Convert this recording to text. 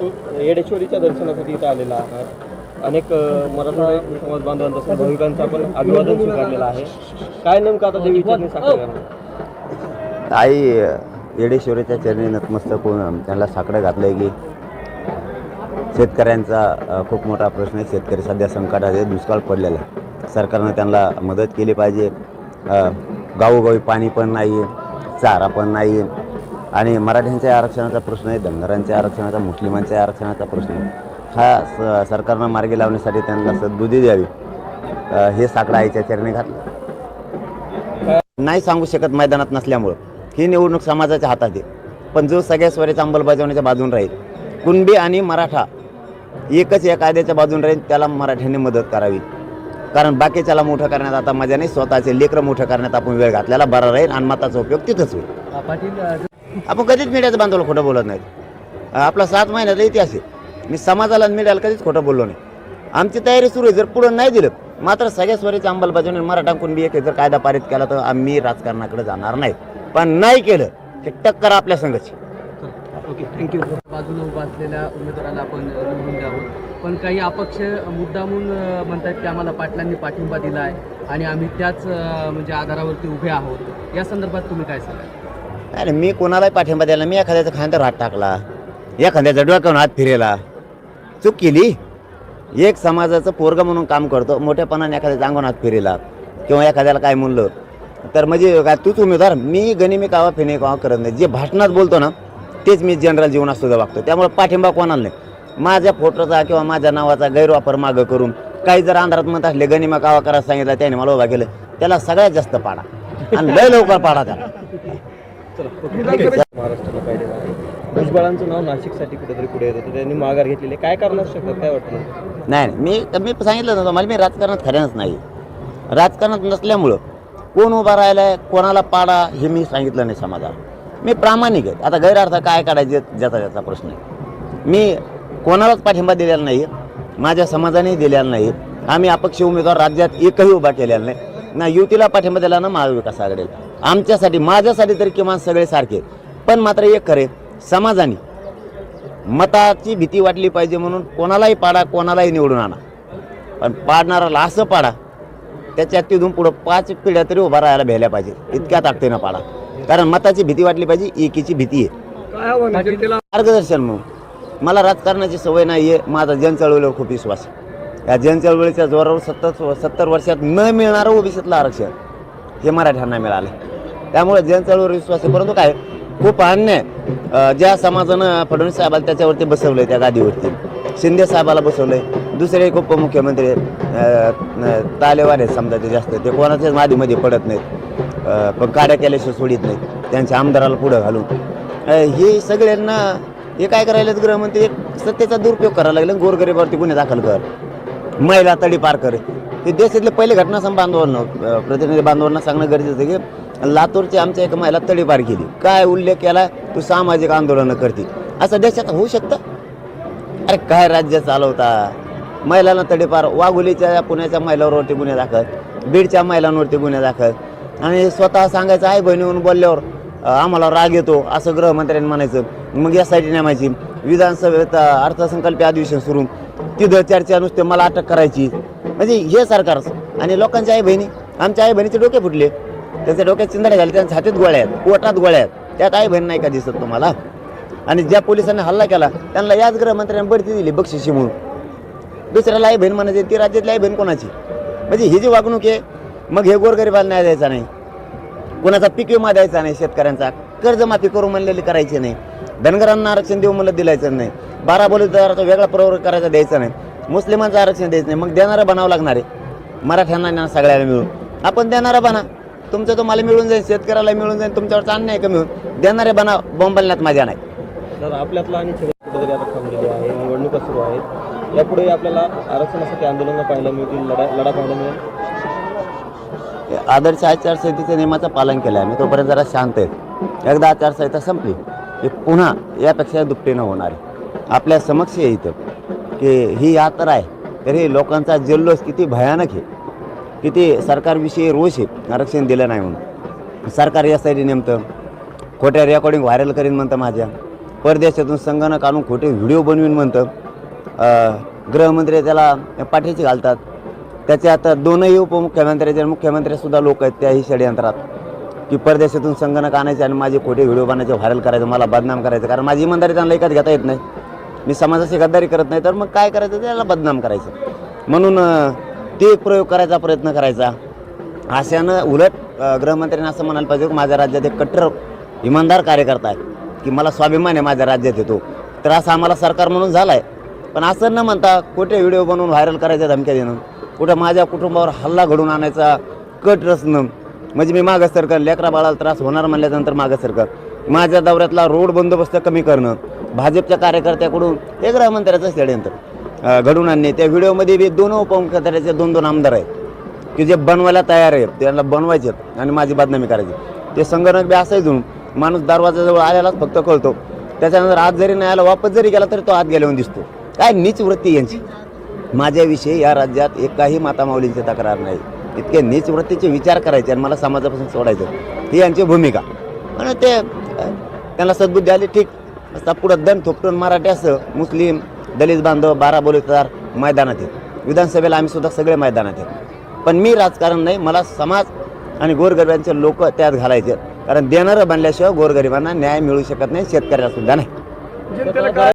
तू येडेश्वरीच्या दर्शनासाठी इथं आलेला आहात. अनेक मराठा समाज बांधवांचा भाविकांचा पण अभिवादन स्वीकारलेलं आहे. काय नेमकं आता देवीच्या साखर करणार आई येडेश्वरीच्या चरणी नतमस्तक होऊन त्यांना साकडं घातलं आहे की शेतकऱ्यांचा खूप मोठा प्रश्न आहे. शेतकरी सध्या संकटात आहे दुष्काळ पडलेला आहे. सरकारनं त्यांना मदत केली पाहिजे. गावोगावी पाणी पण नाही चारा पण नाही आणि मराठ्यांच्या आरक्षणाचा प्रश्न आहे धनगरांच्या आरक्षणाचा मुस्लिमांच्या आरक्षणाचा प्रश्न हा स सरकारनं मार्गी लावण्यासाठी त्यांना सद्बुद्धी द्यावी. हे साकडं आईच्या चरणी घातलं. नाही सांगू शकत मैदानात नसल्यामुळं. ही निवडणूक समाजाच्या हातात आहे. पण जो सगळ्या स्वरेच्या अंमलबजावणीच्या बाजून राहील कुणबी आणि मराठा एकच या कायद्याच्या बाजून राहील त्याला मराठ्यांनी मदत करावी. कारण बाकीच्याला मोठं करण्यात आता मजा नाही स्वतःचे लेकरं मोठं करण्यात आपण वेळ घातलेला बरा राहील आणि मताचा उपयोग तिथंच होईल. आपण कधीच मीडियाचं बांधवलं खोटं बोलत नाहीत. आपला सात महिन्याचा इतिहास आहे. मी समाजाला मीडियाला कधीच खोटं बोललो नाही. आमची तयारी सुरू आहे. जर पुढं नाही दिलं मात्र सगळ्या स्वरीच्या अंमलबजावणी मराठा कुणबी एक जर कायदा पारित केला तर आम्ही राजकारणाकडे जाणार नाही. पण नाही केलं की टक्कर आपल्या संघाची. ओके थँक्यू बाजूला उभा असलेल्या उमेदवाराला आपण निवडून द्यावं पण काही अपक्ष मुद्दा म्हणून म्हणतात की आम्हाला पाटलांनी पाठिंबा दिला आहे आणि आम्ही त्याच म्हणजे आधारावरती उभे आहोत. या संदर्भात तुम्ही काय सांगाल? अरे मी कोणालाही पाठिंबा द्यायला मी एखाद्याचा खांद्यावर हात टाकला एखाद्याचा डोक्यावर हात फिरेला चूक केली? एक समाजाचं पोरग म्हणून काम करतो मोठ्यापणाने एखाद्याचा अंगण हात फिरेला किंवा एखाद्याला काय म्हणलं तर म्हणजे काय तूच उमेदवार? मी गणिमी कावा फिने कावा करत नाही. जे भाषणात बोलतो ना तेच मी जनरल जीवनात सुद्धा वागतो. त्यामुळे पाठिंबा कोणाला नाही. माझ्या फोटोचा किंवा माझ्या नावाचा गैरवापर मागं करून काही जर अंधारात म्हणत असले गणिमा कावा करायला सांगितलं त्याने मला उभा केलं त्याला सगळ्यात जास्त पाडा. आणि लय लवकर पाडा त्याला. महाराष्ट्राला पाहिजे भुजबळांचं नाव नाशिकसाठी कुठेतरी पुढे येतं. त्यांनी माघार घेतलेली काय कारण असू शकतात? काय वाटतं नाही नाही. मी मी सांगितलं ना मला. मी राजकारणात खऱ्यानंच नाही. राजकारणात नसल्यामुळं कोण उभा राहिला आहे कोणाला पाडा हे मी सांगितलं नाही समाजाला. मी प्रामाणिक आहे. आता गैरअर्थ काय काढायचे ज्याचा त्याचा प्रश्न आहे. मी कोणालाच पाठिंबा दिलेला नाही. माझ्या समाजानेही दिलेला नाही. आम्ही अपक्ष उमेदवार राज्यात एकही उभा केलेला नाही. ना युतीला पाठिंबा दिला ना महाविकास आघाडीला. आमच्यासाठी माझ्यासाठी तरी किमान सगळे सारखे पण मात्र एक खरे समाजाने मताची भीती वाटली पाहिजे म्हणून कोणालाही पाडा कोणालाही निवडून आणा. पण पाडणाराला असं पाडा त्याच्या तिथून पुढं पाच पिढ्या तरी उभा राहायला भ्यायला पाहिजे. इतक्या ताकदीनं पाडा. कारण मताची भीती वाटली पाहिजे एकीची भीती आहे. मार्गदर्शन म्हणून. मला राजकारणाची सवय नाही आहे माझा जनचळवळीवर खूप विश्वास आहे. या जनचळवळीच्या जोरावर सत्तर सत्तर वर्षात न मिळणारं ओबीसीतलं आरक्षण हे मराठ्यांना मिळालं त्यामुळे जनचळवळीवर विश्वास आहे. परंतु काय खूप अन्याय ज्या समाजानं फडणवीस साहेबाला त्याच्यावरती बसवलं त्या गादीवरती. शिंदे साहेबाला बसवलंय. दुसरे एक उपमुख्यमंत्री तालेवार आहेत समजा ते जास्त. ते कोणाच्याच मादीमध्ये पडत नाहीत. पण काड्या केल्याशिवाय सोडित नाहीत. त्यांच्या आमदाराला पुढं घालून. हे सगळ्यांना हे काय करायला गृहमंत्री? एक सत्तेचा दुरुपयोग करायला लागले गोरगरीबावरती गुन्हे दाखल कर. महिला तडी पार कर. ते देशातले पहिले घटनासम बांधवांना प्रतिनिधी बांधवांना सांगणं गरजेचं आहे की लातूरची आमच्या एका महिला तडी पार केली. काय उल्लेख केला तू सामाजिक आंदोलनं करते. असं देशात होऊ शकतं? अरे काय राज्य चालवता? महिलांना तडीपार वाघोलीच्या पुण्याच्या महिलांवरती गुन्हे दाखल बीडच्या महिलांवरती गुन्हे दाखल. आणि स्वतः सांगायचं आहे बहिणी म्हणून बोलल्यावर आम्हाला राग येतो असं गृहमंत्र्यांनी म्हणायचं. मग यासाठी नेमायची विधानसभेत अर्थसंकल्पीय अधिवेशन सुरू. तिथं चर्चा नुसते मला अटक करायची. म्हणजे हे सरकार आणि लोकांच्या आई बहिणी आमच्या आई बहिणीचे डोके फुटले. त्यांच्या डोक्यात चिंधडे झाले त्यांच्या हातात गोळ्या आहेत पोटात गोळ्या आहेत. त्यात आई बहीण नाही का दिसत तुम्हाला? आणि ज्या पोलिसांनी हल्ला केला त्यांना याच गृहमंत्र्यांनी बढती दिली बक्षिशी म्हणून. दुसऱ्याला आई बहीण म्हणायची ती राज्यातली आई बहीण कोणाची? म्हणजे ही जी वागणूक आहे मग हे गोरगरिबाला न्याय द्यायचा नाही. कोणाचा पीक विमा द्यायचा नाही शेतकऱ्यांचा. कर्जमाफी करू म्हणलेली करायची नाही. धनगरांना आरक्षण देऊ म्हणलं दिलायचं नाही. बारा बलुतेदाराचा वेगळा प्रवर्ग करायचा द्यायचा नाही. मुस्लिमांचं आरक्षण द्यायचं नाही. मग देणारं बनावं लागणार आहे. मराठ्यांना ना सगळ्याला मिळून. आपण देणारा बना. तुमचं तुम्हाला मिळून जाईल. शेतकऱ्याला मिळून जाईल. तुमच्यावरचा अन्याय कमी होईल. देणारे बना बोंबलण्यात मजा नाही. तर आपल्यातला आणि कुठेतरी आता थांबलेली आहे. निवडणुका सुरू आहेत. यापुढे आपल्याला आरक्षणासाठी आंदोलनं पाहायला मिळतील लढा लढा पाहायला मिळेल? आदर्श आचारसंहितेच्या नियमाचं पालन केलं आहे मी तोपर्यंत जरा शांत आहे एकदा आचारसंहिता संपली. हे पुन्हा यापेक्षा दुपटीनं होणार आहे. आपल्या समक्ष आहे इथं की ही यात्रा आहे. तरी लोकांचा जल्लोष किती भयानक आहे. किती सरकारविषयी रोष आहे. आरक्षण दिलं नाही म्हणून. सरकार यासाठी नेमतं. खोट्या रेकॉर्डिंग व्हायरल करीन म्हणतं माझ्या. परदेशातून संगणक आणून खोटे व्हिडिओ बनवीन म्हणतं. गृहमंत्री त्याला पाठीची घालतात. त्याच्यात दोनही उपमुख्यमंत्र्याचे आणि मुख्यमंत्रीसुद्धा लोक आहेत त्याही षडयंत्रात. की परदेशातून संगणक आणायचे आणि माझे खोटे व्हिडिओ बनायचे व्हायरल करायचं मला बदनाम करायचं. कारण माझी इमानदारी त्यांना एकाच घेता येत नाही. मी समाजाशी गद्दारी करत नाही तर मग काय करायचं? त्याला बदनाम करायचं. म्हणून ते एक प्रयोग करायचा प्रयत्न करायचा. अशानं उलट गृहमंत्र्यांनी असं म्हणायला पाहिजे की माझ्या राज्यात एक कट्टर इमानदार कार्यकर्ता आहे की मला स्वाभिमान आहे माझ्या राज्यात येतो. तर असं आम्हाला सरकार म्हणून झालं आहे पण असं न म्हणता कुठे व्हिडिओ बनवून व्हायरल करायच्या धमक्या देणं कुठं माझ्या कुटुंबावर हल्ला घडून आणायचा कट रचणं म्हणजे मी मागं सरकार लेकरा बाळाला त्रास होणार म्हणल्यानंतर मागं सरकार माझ्या दौऱ्यातला रोड बंदोबस्त कमी करणं भाजपच्या कार्यकर्त्याकडून हे गृहमंत्र्याचं षडयंत्र. घडून आणणे. त्या व्हिडिओमध्ये बी दोन उपमुख्यमंत्र्याचे दोन दोन आमदार आहेत. की जे बनवायला तयार आहेत त्यांना बनवायचे आणि माझी बदनामी करायची ते संगणक बी असं माणूस दरवाजाजवळ आलेलाच फक्त कळतो. त्याच्यानंतर आज जरी नाही आला वापस जरी गेला तरी तो आत गेल्यावर दिसतो. काय नीच वृत्ती यांची. माझ्याविषयी या राज्यात एकाही मातामाऊलींची तक्रार नाही. इतके नीच वृत्तीचे विचार करायचे आणि मला समाजापासून सोडायचं. ही यांची भूमिका. आणि ते त्यांना सद्बुद्धी आली ठीक. असता पुढं दण थोपटून मराठी असं मुस्लिम दलित बांधव बारा बोलतदार मैदानात आहेत. विधानसभेला आम्ही सुद्धा सगळे मैदानात आहेत. पण मी राजकारण नाही मला समाज आणि गोरगरिबांचे लोक त्यात घालायचे कारण देणारं बनल्याशिवाय गोरगरिबांना न्याय मिळू शकत नाही शेतकऱ्याला सुद्धा नाही.